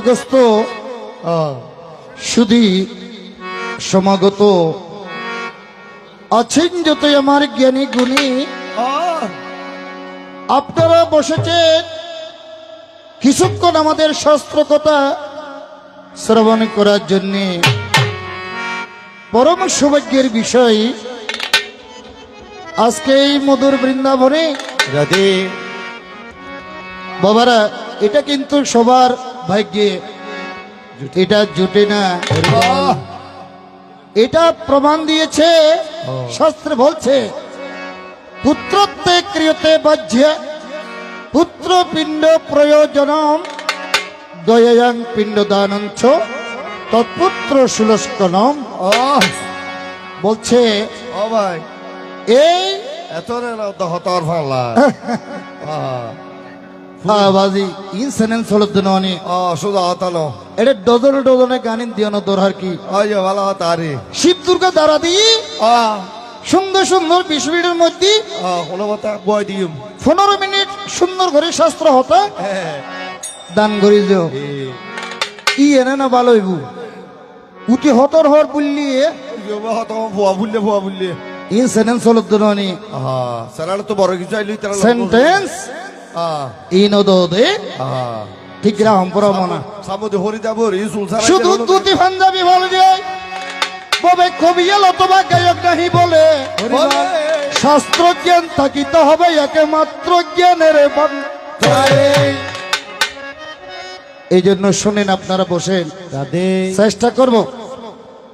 August শুধু সমাগত আছেন যতই আমার জ্ঞানী গুণী। আপনারা বসেছেন। কিছুক্ষণ আমাদের শাস্ত্র কথা শ্রবণ করার জন্য। পরম সৌভাগ্যের বিষয় আজকে এই মধুর বৃন্দাবনে। রাধে। বাবারা এটা কিন্তু সবার ভাগ্যে এটা জুটে না। এটা প্রমাণ দিয়েছে শাস্ত্রে বলছে পুত্রত্বে ক্রিয়তে বাহ্য পুত্র পিণ্ড প্রয়োজনম দয়াং পিণ্ড দানঞ্চ তৎপুত্র সুলস্কনম। বলছে ও ভাই। এই এত রে ভালা। হলো ও শুধু হতানো এটা ডজনে ডজনে গানিন দিয়ন দরহার কি? ওই যে ভালো হতারি। শিব দুর্গা দ্বারা দিয়ে ও সুন্দর সুন্দর বিশ মিনিটের মধ্যে ও কোনো কথা বই দিম। পনেরো মিনিট সুন্দর করে শাস্ত্র হতা দান করি দিও। ই এনে না ভালো হইব? উটি হতর হর বললি হত ভুয়া বুললে ভুয়া বুললে। ইনসেনেন্স হলো কিছু সেন্টেন্স ইন দে ঠিক রাম পরমনা সামুদ্রে হরি যাব শুধু দুটি পাঞ্জাবি বলে ববে কবিয়াল অথবা গায়ক নাহি বলে। শাস্ত্র জ্ঞান থাকিতে হবে একমাত্র জ্ঞানের। এই জন্য শোনেন আপনারা বসেন। চেষ্টা করব।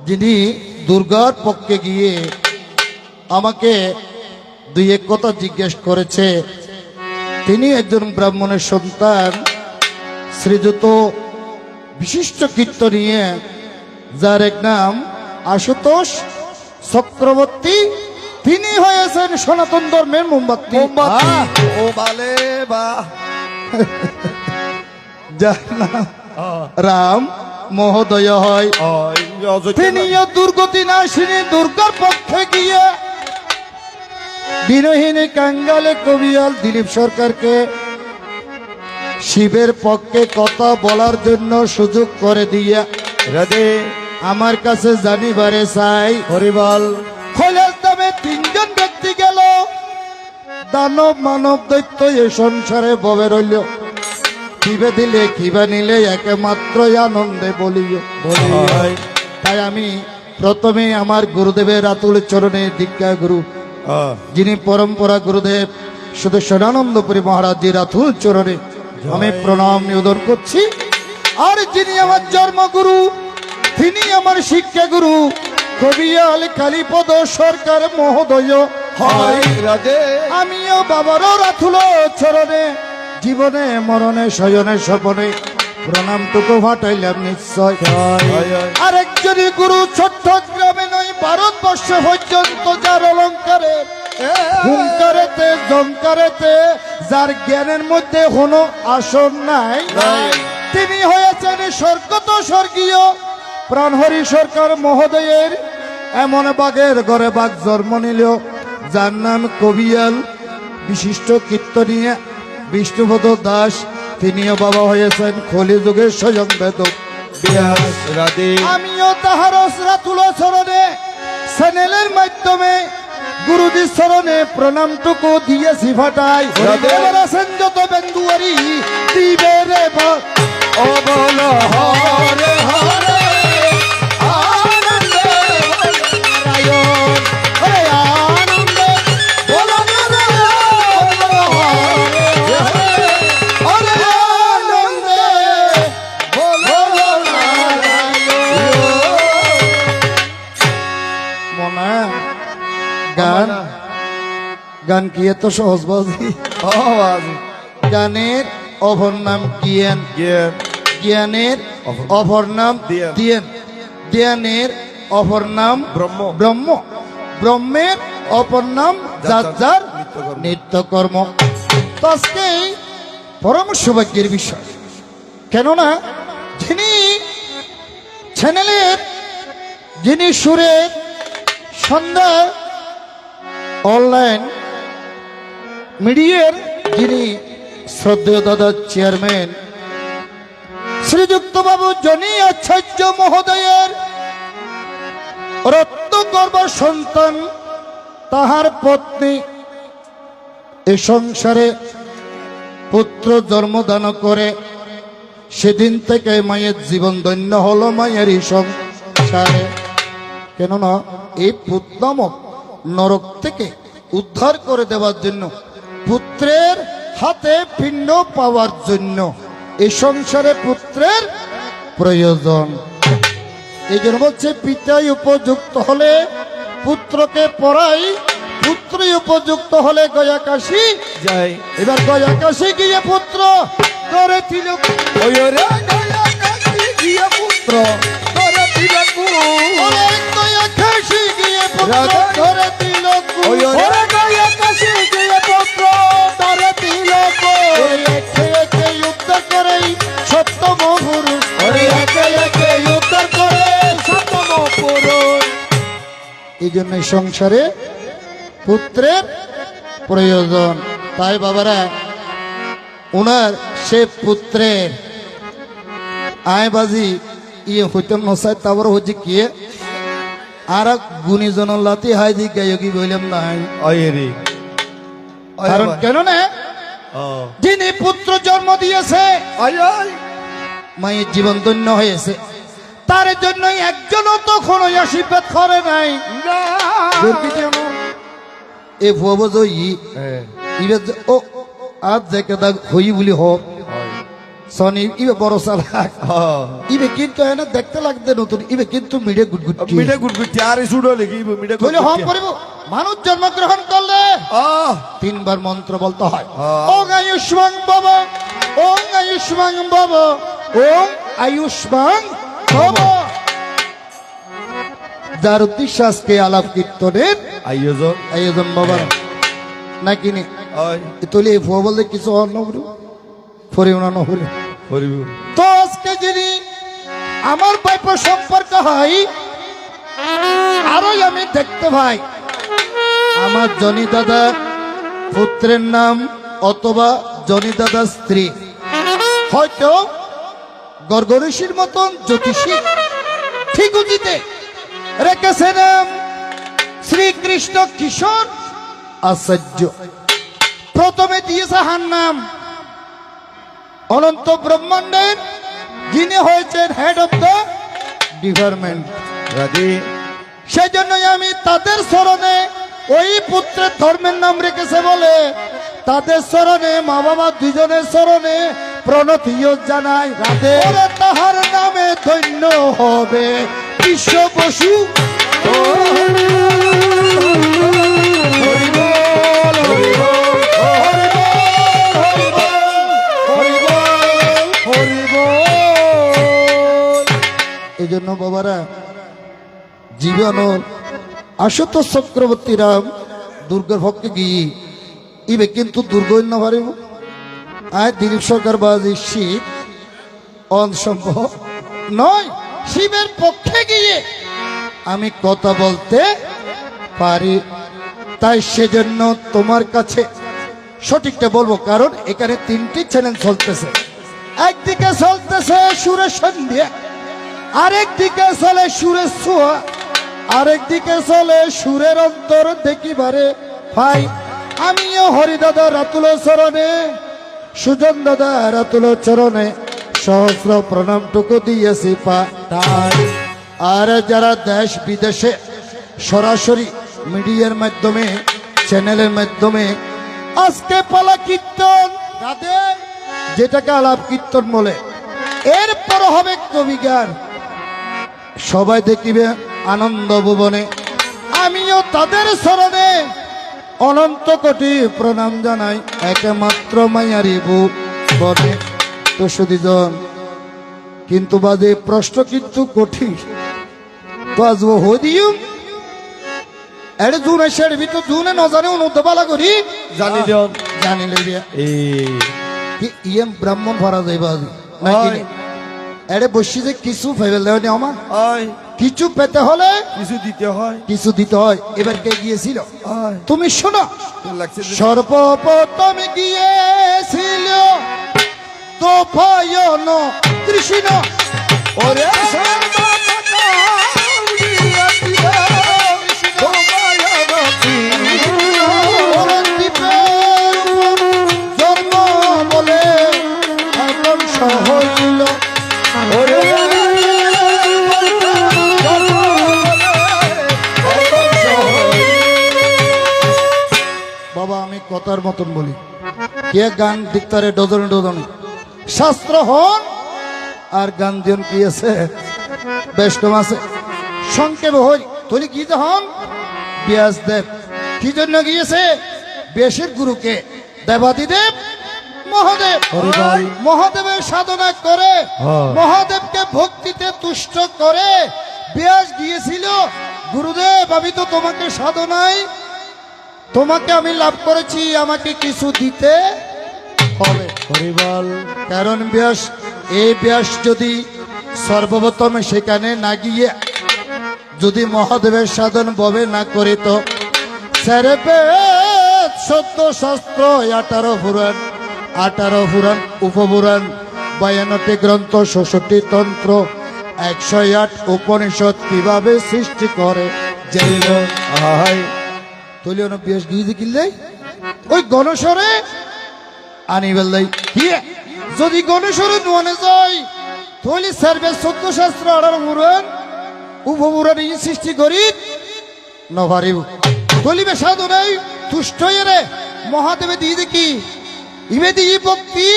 যিনি দুর্গার পক্ষে গিয়ে আমাকে দুই এক কথা জিজ্ঞেস করেছে তিনি একজন ব্রাহ্মণের সন্তান শ্রীযুত বিশিষ্ট কীর্তনিয়ে যার এক নাম আশুতোষ চক্রবর্তী। তিনি হয়েছেন সনাতন ধর্মের মোমবাতি। ও বালে বা। যার নাম রাম মহোদয় হয়। তিনিও দুর্গতি নাশিনী দুর্গার পক্ষে গিয়ে বিনহীনী কাঙ্গালে কবিয়াল দিলীপ সরকারকে শিবের পক্ষে কথা বলার জন্য সুযোগ করে দিয়া রাধে, আমার কাছে জানিবারে চাই, হরিবল। দামে তিনজন ব্যক্তি গেল। দানব মানব দৈত্য এ সংসারে ববে রইল। কিবে দিলে, কিবা নিলে একমাত্র আনন্দে বলিও। তাই আমি প্রথমে আমার গুরুদেবের আতুল চরণে দীক্ষা গুরু যিনি পরম্পরা গুরুদেব সুদেশানন্দপুরী মহারাজজির আতুল চরণে আমি প্রণাম নিবেদন করছি। আর যিনি আমার জন্মগুরু তিনি আমার শিক্ষা গুরু কবিয়াল কালীপদ সরকার মহোদয়। হয় আমিও বাবারও রাথুল চরণে জীবনে মরণে শয়নে স্বপনে প্রণামটুকু ভাটাইলাম নিশ্চয়। আরেকজনই গুরু চট্টগ্রামে নয় ভারতবর্ষ পর্যন্ত হুঙ্কারেতে জঙ্কারেতে যার জ্ঞানের মধ্যে কোনো আসন নাই। তিনি হয়েছেন স্বর্গত স্বর্গীয় প্রাণহরি সরকার মহোদয়ের এমন বাঘের ঘরে বাঘ জন্ম নিল যার নাম কবিয়াল। বিশিষ্ট কীর্তনীয় বিষ্ণুপদ দাস তিনিও বাবা হয়েছেন খলি যুগের স্বয়ং বেদক আমিও তাহার তুল চরণে চ্যানেলের মাধ্যমে গুরুজির চরণে প্রণামটুকু দিয়েছি ভাটাই। যত বেন্দুয়ারি দিবে রে বা- ও গান কি এত সহজ বাজি? আওয়াজ গানের অপর নাম জ্ঞান। জ্ঞান। জ্ঞানের অপর নাম। জ্ঞান জ্ঞানের অপর নাম ব্রহ্ম। ব্রহ্ম। ব্রহ্মের অপর নাম যার যার নিত্যকর্ম। তো আজকে পরম সৌভাগ্যের বিষয়। কেননা যিনি চ্যানেলের যিনি সুরের সন্ধ্যা অনলাইন মিডিয়ার যিনি শ্রদ্ধেয় দাদা চেয়ারম্যান শ্রীযুক্ত বাবু জনি আচার্য মহোদয়ের রত্নগর্ভ সন্তান, তাহার পত্নী এ সংসারে পুত্র জন্মদান করে, সেদিন থেকে মায়ের জীবন ধন্য হলো মায়ের এই সংসারে। কেননা, এই পুত্রমক নরক থেকে উদ্ধার করে দেওয়ার জন্য পুত্রের হাতে পিণ্ড পাওয়ার জন্য। এই সংসারে পুত্রের প্রয়োজন। এই জন্য বলছে পিতাই উপযুক্ত হলে পুত্রকে পড়াই পুত্রই উপযুক্ত হলে গয়া কাশি যাই এবার গয়া কাশি গিয়ে পুত্র করে তিলক গয়া পুত্র করে তিলকু গয়া পুত্র। ধরে তিলক গয়া এই জন্য সংসারে পুত্রের প্রয়োজন। তাই বাবারা, ওনার সে পুত্রের আয়বাজি ইয়ে হইতাম নসাই তারপর হচ্ছে কি আর গুণীজন লাতি হাই দি গায়কি বললাম না রে। কারণ কেন না যিনি পুত্র জন্ম দিয়েছে মায়ের জীবন ধন্য হয়েছে। তার জন্য একজনও তখন ওই আশীর্বাদ করে নাই। এ ইবে যে- ও আজ দেখে দাগ হই বলি হোক সনি ইবে বড় হ্যাঁ ইবে কিন্তু এনে দেখতে লাগতে নতুন। ইবে কিন্তু মিডে গুটগুট মিঠে গুটগুটি আরে সুডো লিখি মিঠে বলে হম করিব। মানুষ জন্মগ্রহণ করলে আহ। তিনবার মন্ত্র বলতে হয়। ওং আয়ুষ্মাং বাবা ওং আয়ুষ্মাং বাবা ওং আয়ুষ্মাং বাবা যার উদ্দেশ্য আজকে আলাপ কীর্তনের আইয়ো আয়োজন বাবা নাকি নি? তুলে ভুয়া বলতে কিছু অন্য হলো ফরে উনানো হলো। তো আজকে যিনি আমার বাইপ সম্পর্ক হয় আরোই আমি দেখতে ভাই আমার জনি দাদা পুত্রের নাম অথবা জনি দাদা স্ত্রী। হয়তো গর্গঋষির মতন জ্যোতিষী ঠিক উচিতে রেখেছে নাম শ্রীকৃষ্ণ কিশোর আচার্য। প্রথমে দিয়েছে হার নাম অনন্ত ব্রহ্মাণ্ডের যিনি হয়েছেন হেড অফ দ্য ডিপার্টমেন্ট সেই জন্যই আমি তাদের স্মরণে ওই পুত্রের ধর্মের নাম রেখেছে বলে তাদের স্মরণে মা বাবা দুজনের স্মরণে প্রণতিও জানায় রাধে। তাহার নামে ধন্য হবে। বিশ্ব বসু। আশুতোষ চক্রবর্তী রাম দুর্গের পক্ষে গিয়ে ইবে কিন্তু দুর্গ না পারিব আয় দিলীপ সরকার বাজি শিব অসম্ভব নয়। শিবের পক্ষে গিয়ে আমি কথা বলতে পারি। তাই সেজন্য তোমার কাছে সঠিকটা বলব, কারণ এখানে তিনটি চ্যানেল চলতেছে। একদিকে চলতেছে সুরের সন্ধ্যা, আরেকদিকে চলে সুরের ছোঁয়া। আরেক দিকে চলে সুরের অন্তর দেখিবারে ভাই। আমিও হরিদাদা রাতুল চরণে, সুজন দাদা রাতুল চরণে, সহস্র প্রণামটুকু দিয়েছি আর যারা দেশ বিদেশে সরাসরি মিডিয়ার মাধ্যমে, চ্যানেলের মাধ্যমে আজকে পালা কীর্তন যেটাকে আলাপ কীর্তন বলে এরপর হবে কবিগান। সবাই দেখিবে আনন্দ ভুবনে। আমিও তাদের স্মরণে অনন্ত কোটি প্রণাম জানাই। একমাত্র মায়ারি বনে তো সুদীজন কিন্তু বাদে প্রশ্ন কিন্তু কঠিন। তো আজ ও হদিও এড়ে জুনে সেড়ে ভিতর জুনে ন জানে অনুদ্ধ পালা করি। জানি দিয়ন জানি লইবিয়া এই কি ইয়েম ব্রাহ্মণ ভরা যাইবা নাকি। এড়ে বসি যে কিছু ফেলে দেওয়া নেই আমার কিছু পেতে হলে কিছু দিতে হয়। কিছু দিতে হয়। এবার কে গিয়েছিল? তুমি শোনো। সর্বপ্রথম গিয়েছিল তো ভয়ন কৃষ্ণ। ওরে বলি। কে গান দিকতারে ডজন ডজন? শাস্ত্র হন আর গান দিন কি আছে? বৈষ্ণব আছে। সংক্ষেপে হই। তুলি কি হন? ব্যাস দেব। কি জন্য গিয়েছে? বেশের গুরুকে। দেবাদিদেব মহাদেব। মহাদেবের সাধনা করে। হ্যাঁ। মহাদেবকে ভক্তিতে তুষ্ট করে। ব্যাস গিয়েছিল। গুরুদেব আমি তো তোমাকে সাধনায় তোমাকে আমি লাভ করেছি আমাকে কিছু দিতে হবে। হরিবল কারণ ব্যাস এই ব্যাস যদি সর্বপ্রথম সেখানে না গিয়ে যদি মহাদেবের সাধন ববে না করে তো স্যারে সত্য শাস্ত্র আঠারো পুরাণ আঠারো পুরাণ উপপুরাণ বায়ান্নটি গ্রন্থ ষষ্ঠটি তন্ত্র একশো আট উপনিষদ কীভাবে সৃষ্টি করে? জেল আহাই তুলি অনেক বেশ গিয়ে দেখিলে ওই গণস্বরে আনি বেলাই কি? যদি গণস্বরে নুয়ানে যাই তাহলে সার্ভে সত্য শাস্ত্র আড়ার মুরন উপমুরন ই সৃষ্টি করি নভারিব তলিবে সাধনাই তুষ্ট হয়ে রে মহাদেবে দিয়ে দেখি ইবে দিয়ে ভক্তি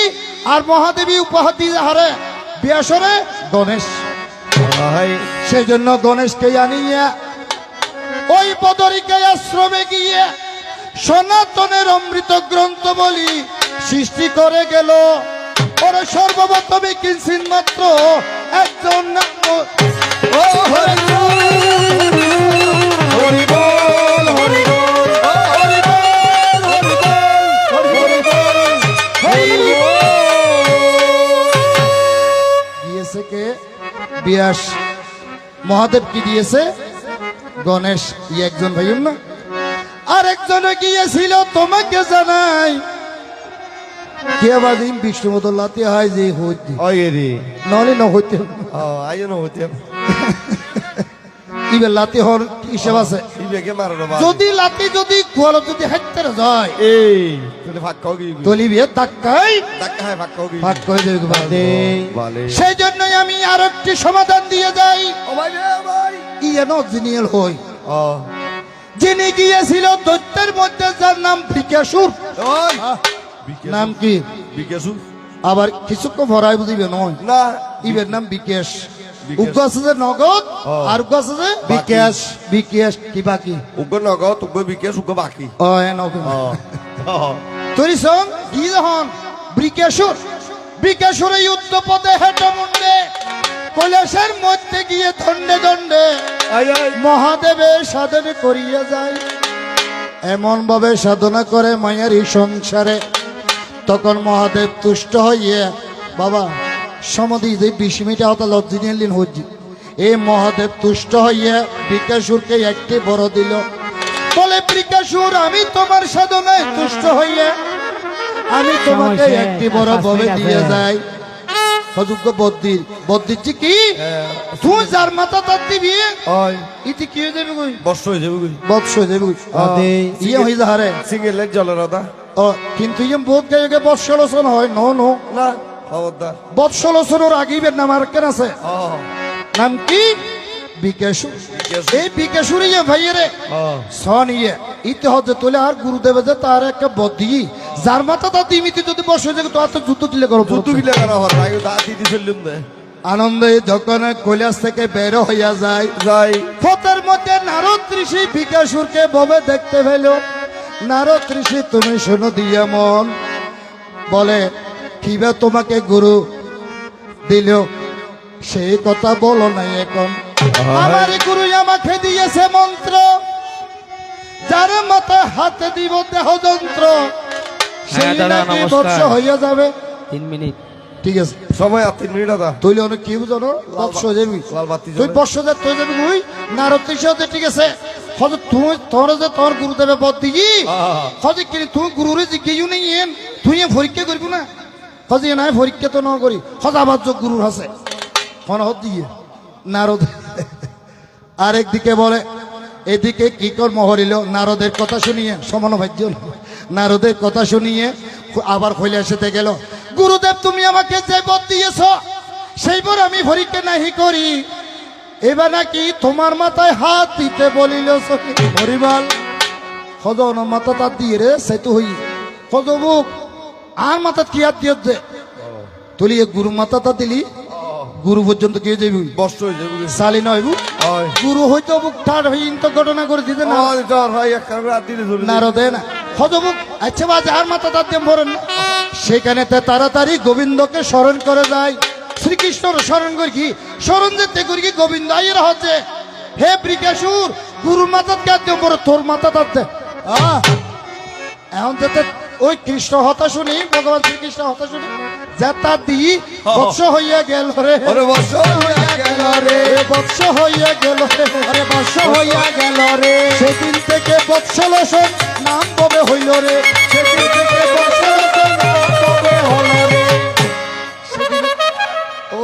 আর মহাদেবী উপহার দিয়ে হারে। ব্যাসরে গণেশ। সেই জন্য গণেশকে আনিয়া ওই বদরিকে আশ্রমে গিয়ে সনাতনের অমৃত গ্রন্থ বলি সৃষ্টি করে গেল। ওরা সর্বপ্রথমে কিনছেন মাত্র একজন বিয়াস। মহাদেব কি দিয়েছে? গণেশ একজন ভাইয়ের না? আর একজনে গিয়েছিল তোমাকে জানাই। কে আবার দিন বিষ্ণু মতো লাতে হয় যে হইতে। অয়েরি নহলে ন হইতে। ও হইতে। ইবে লাতে হর হিসেব আছে? যদি লাতি যদি যদি হাইতে যায় এই ভাগ খাও কি তলি বিয়ে তাক্কাই ডাক্কা ভাগ খাও কি ভাগ করে দেবে সেই জন্যই আমি আর একটি সমাধান দিয়ে যাই। ও ভাই রে ভাই ইয়ে জিনিয়াল হই। যিনি গিয়েছিল দৈত্যের মধ্যে যার নাম বিকাশুর। নাম কি? বিকেশু। আবার কিছুক্ষণ ভরাই বুঝিবে নয় না। ইবের নাম বিকেশ। বিকেশ। উগ্র আছে যে নগদ। আর উগ্র আছে যে বিকেশ। বিকেশ কি বাকি? উগ্র নগদ উগ্র বিকেশ উগ্র বাকি। ও এ নগদ ও। সং কি যখন বিকেশুর। বিকেশুরে যুদ্ধ পথে হেঁটে মুন্ডে। কৈলাসের মধ্যে গিয়ে দণ্ডে দণ্ডে মহাদেবের সাধনে করিয়া যায়। এমন ভাবে সাধনা করে মায়ের এই সংসারে। তখন মহাদেব তুষ্ট হইয়ে বাবা সমাধি যে বিশ মিনিট হতা লজ্জি নিলেন হজ্জি। এই মহাদেব তুষ্ট হইয়া বিকাশুরকে একটি বড় দিল। বলে বিকাশুর আমি তোমার সাধনায় তুষ্ট হইয়া আমি তোমাকে একটি বড় ভাবে মিনিট দিয়ে। যাই। হজুগ্য বদ্দির বদ্দিরছি কি? তুই যার মাথা তার দিবি। ইতি কি হয়ে যাবে কই? বর্ষ হয়ে যাবে বৎস হয়ে যাবে কই? আদে। ইয়ে হয়ে যাহারে সিঙ্গেল লেগ জলের আদা। ও কিন্তু ইয়ে বহুত গায়ে বৎসলোচন হয়। No no. না খবরদার। বৎসলোচনের আগিবের নাম আর কেন আছে? নাম কি? বিকেশু। এই বিকেশুর ইয়ে ভাইয়েরে। সন ইয়ে ইতে হচ্ছে তোলে আর গুরুদেবে যে তার একটা বদি যার মাথা তার দিমিতে যদি বসে যাবে তো তো যুদ্ধ দিলে করো তুতু বিলে করা হর আগে দা দিদি চললুম দে আনন্দে যখন কৈলাস থেকে বের হইয়া যায় যাই। পথের মধ্যে নারদ ঋষি বিকাশুরকে ভবে দেখতে পেল। নারদ ঋষি তুমি শুনো দিয়া মন। বলে কিবা তোমাকে গুরু দিল? সেই কথা বলো নাই এখন। আমার গুরু আমাকে দিয়েছে মন্ত্র। যার মাথায় হাতে দিব দেহ যন্ত্র। হ্যাঁ, দাদা, নমস্কার। হইয়া যাবে। তিন মিনিট। ঠিক আছে। সময় আর তিন মিনিট আদা তুই অনেক কি যাবি তুই জ্বলে। বর্ষ যে তুই যাবি তুই নারদ ঋষি ঠিক আছে। তুই তোর যে তোর গুরুদেবে বদ দিগি কি তুই গুরুরে নেই এন। তুই পরীক্ষা করবি না? হজি পরীক্ষা তো ন করি হজাবাদ যোগ গুরুর আছে হত নারদ। আরেকদিকে বলে এদিকে কি কর মহরিল নারদের কথা শুনিয়ে সমান ভাজ্য নারদের কথা শুনিয়ে আবার খোলে এসেতে গেল, গুরুদেব, তুমি আমাকে যে বদ দিয়েছ সেই পর আমি পরীক্ষা নাহি করি। এবার নাকি তোমার মাথায় হাত দিতে বলিল হরিবাল। হজন মাথা তার দিয়ে রে, সে তো হই। হজবুক আর মাথা কি হাত দিয়ে তুলি গুরু মাথা তা দিলি গুরু পর্যন্ত কে যাবি বস্ত হয়ে যাবে সালি হয়। গুরু হইতে বুক ঠার হই ইন্ত ঘটনা করে দিতে না। জ্বর হয় এক কারণে রাত ধরে নারদে না হজবুক আচ্ছা বাজ আর মাথা তার দিয়ে ভরেন সেখানে তাড়াতাড়ি গোবিন্দকে স্মরণ করে যায় শ্রীকৃষ্ণর স্মরণ করি কি? স্মরণ যেতে করি কি? গোবিন্দ আইয়ের হচ্ছে হে ব্রিকেশুর গুরুর মাথা কে দিয়ে তোর মাথা আহ! এখন যেতে ওই কৃষ্ণ হতা শুনি ভগবান শ্রীকৃষ্ণ হতা শুনি তার দি বৎস হইয়া গেল রে। বর্ষ হইয়া গেল রে। বৎস হইয়া গেল রে। আরে বৎস হইয়া গেল রে। সেদিন থেকে বৎসলসন নাম কবে হইল রে? সেদিন থেকে বৎসলসন নাম কবে হল রে?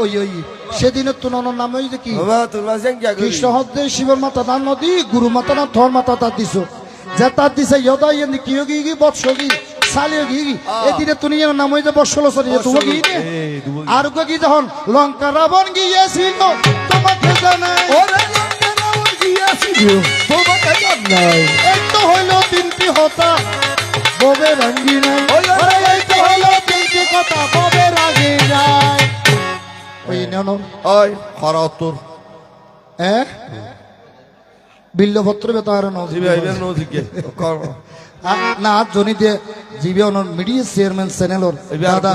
ওই ওই সেদিনের তো নন নাম যে কি? কি কৃষ্ণ হদ্দে শিবর মাতা নাম নদী গুরু মাতা না থর মাতা তার দিছ। যে তার দিছে ইয়দা ইয়েন কি বৎস গি সালিও গি এদিনে তুমি যেন নাম হইতে তুমি গি নে আর কি যখন লঙ্কা রাবণ গিয়েছিল তোমাকে জানাই। ওরে লঙ্কা রাবণ গিয়াছিল তোমাকে জানাই। এই তো হইল তিনটি হতা ববে রঙ্গি নাই। হইল এই তো হইল তিনটি কথা ববে রাগি নাই। ওই নেন খরা উত্তর। হ্যাঁ? বিল্লপত্র বেতার জিবি আইবেন নো দিয়ে জিবি অনর মিডিয়া চেয়ারম্যান চ্যানেলর এবার- দাদা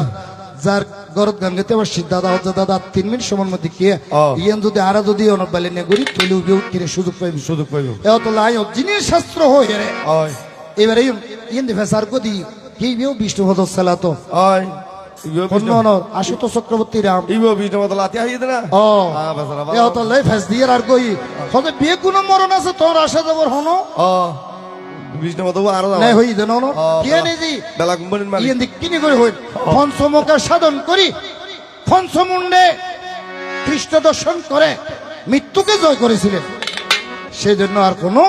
যার গরত গান গেতে পারছি দাদা হচ্ছে দাদা তিন মিনিট সময়ের মধ্যে কে। ইয়েন যদি আরা যদি অনর বালে নে করি তৈলে উঠে উঠে সুযোগ পাইবি। সুযোগ পাইব। এত লাই জিনিস শাস্ত্র হয়ে। রে? এবারে ইন ফেসার কদি কি বিও হয় ইবো অন্য অনর আশুতোষ চক্রবর্তী রাম। বিষ্ণু ও। লাই ফেস দিয়ে আর কই হতে বিয়ে কোনো মরণ আছে তোর আশা যাবর হনো? বিষ্ণু মত আরও নাই হই দেন অনর ও, নেজি বেলা কোম্পানির মালিক। ইয়েন কিনি করে হই। পঞ্চমকা সাধন করি। পঞ্চমুন্ডে কৃষ্ণ দর্শন করে। মৃত্যুকে জয় করেছিলেন। সেই জন্য আর কোনো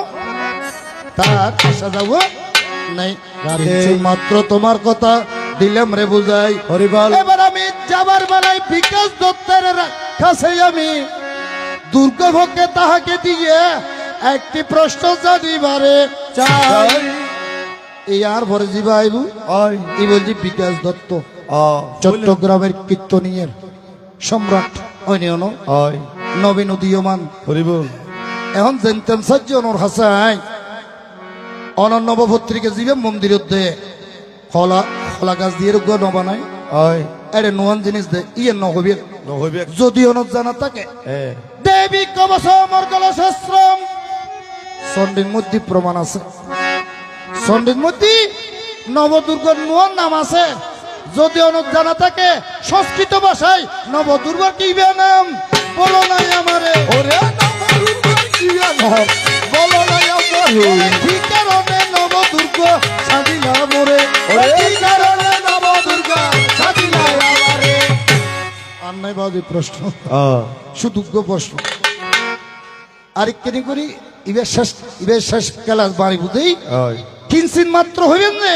তার আশা যাব নাই। মাত্র তোমার কথা দিলাম রে বুঝাই। হরিবল এবার আমি যাবার বেলায় বিকাশ দত্তের কাছে আমি দুর্গভকে তাহাকে দিয়ে একটি প্রশ্ন জানিবারে। চাই। এই আর ভরে যাবা আইবু হয় এই বলছি বিকাশ দত্ত চট্টগ্রামের কীর্তনিয়ের সম্রাট হয় নবীন উদীয়মান। হরিবল এখন জেনতেন সাজ্য অনর হাসাই অনর জীবে দে খলা খলা গাছ দিয়ে রোগ নবানাই হয় এরে নোয়ান জিনিস দে ইয়ে নহবি। যদি অনত জানা থাকে দেবী কবচ মর্গল শাস্ত্রম চণ্ডীর মধ্যে প্রমাণ আছে। চণ্ডীর মধ্যে নবদুর্গর নোয়ার নাম আছে। যদি অনত জানা থাকে সংস্কৃত ভাষায় নবদুর্গর কি নাম বলো নাই আমারে। ওরে বলো না আমার। কি কারণে নবদুর্গ সাজিলা মোরে? কি কারণে নবদুর্গা সাজিলা আমারে? আর নাই বাজে প্রশ্ন। সুদুগ্ধ প্রশ্ন। আরেকখানি করি। ইবের শেষ ইবের শেষ ক্লাস বাড়ি বুঝেই কিনসিন মাত্র হইবেন যে?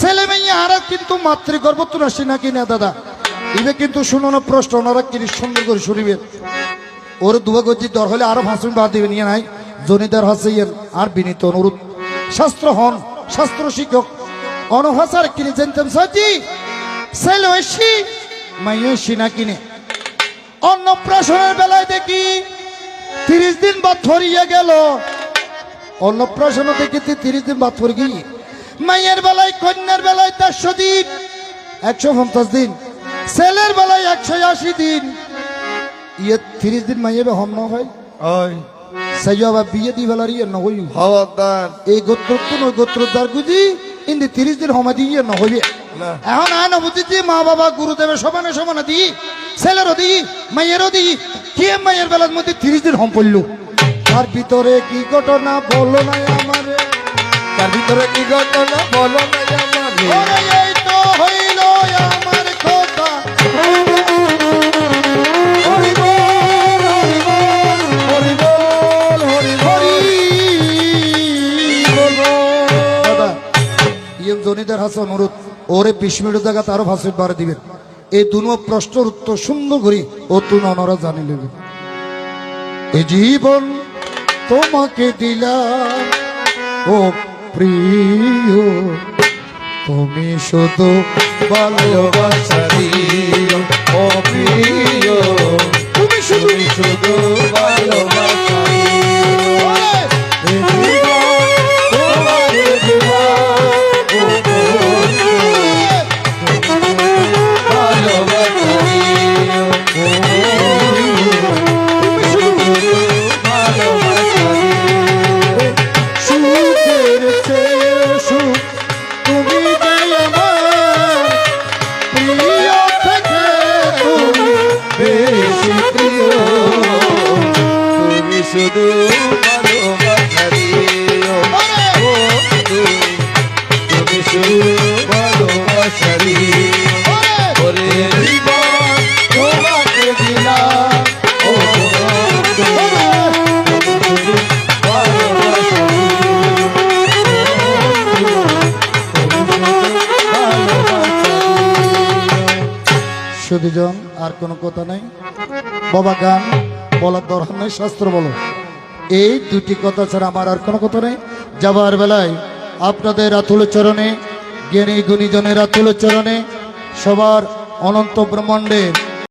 ছেলে মেয়ে আর কিন্তু মাতৃগর্ভ তো আসি না দাদা? ইবে কিন্তু শুনোনো প্রশ্ন ওনারা কি সুন্দর করে শুনিবে ওর দুবা গজি দর হলে আরও ভাষণ বাদ দিবেন ইয়ে নাই। জনিদার হাসে ইয়েন আর বিনীত অনুরোধ। শাস্ত্র হন শাস্ত্র শিক্ষক। অনভাষার কিনে জানতেন সাজি। ছেলে ঐশী মাইয়ে ঐশী না কিনে। অন্নপ্রাশনের বেলায় দেখি তিরিশ দিন বাদ ধরিয়ে গেল। অন্নপ্রাশন দেখিতে তিরিশ দিন বাদ পড়ে গিয়ে মাইয়ের বেলায় কন্যার বেলায় দেড়শো দিন একশো পঞ্চাশ দিন ছেলের বেলায় একশো আশি দিন। ইয়ে তিরিশ দিন মাইয়ে হম ন হয়। হয়। সেই আবার বিয়ে দি বেলার ইয়ে নহই খবরদার এই গোত্র তো নয় গোত্রদার গুজি ইন্দি তিরিশ দিন সময় দিয়ে নহইবে না এখন আন বুঝেছি মা বাবা গুরুদেবের সমানে সমানে দিই ছেলেরও দিই মাইয়েরও দিই কে মায়ের বেলার মধ্যে তিরিশ দিন হম পড়ল। তার ভিতরে কি ঘটনা বলো না আমারে? তার ভিতরে কি ঘটনা বলো না আমার? কথা। জনিদার অনুরোধ ওরে বিশ মিনিট জায়গা তারও ভাষণ বাড়ে দিবেন। এই দুনো প্রশ্নের উত্তর সুন্দর করি, ও তুন অনরা জানি নেবে এ জীবন তোমাকে দিলাম, ও প্রিয়, তুমি শুধু ভালোবাসা দিও ও প্রিয়, তুমি শুধু শুধু সুদীজন আর কোনো কথা নাই। বাবা গান বলার দরকার নেই শাস্ত্র বলো। এই দুটি কথা ছাড়া আমার আর কোনো কথা নেই। যাবার বেলায় আপনাদের আতুল চরণে, জ্ঞানী গুণীজনের আতুল চরণে, সবার অনন্ত ব্রহ্মাণ্ডের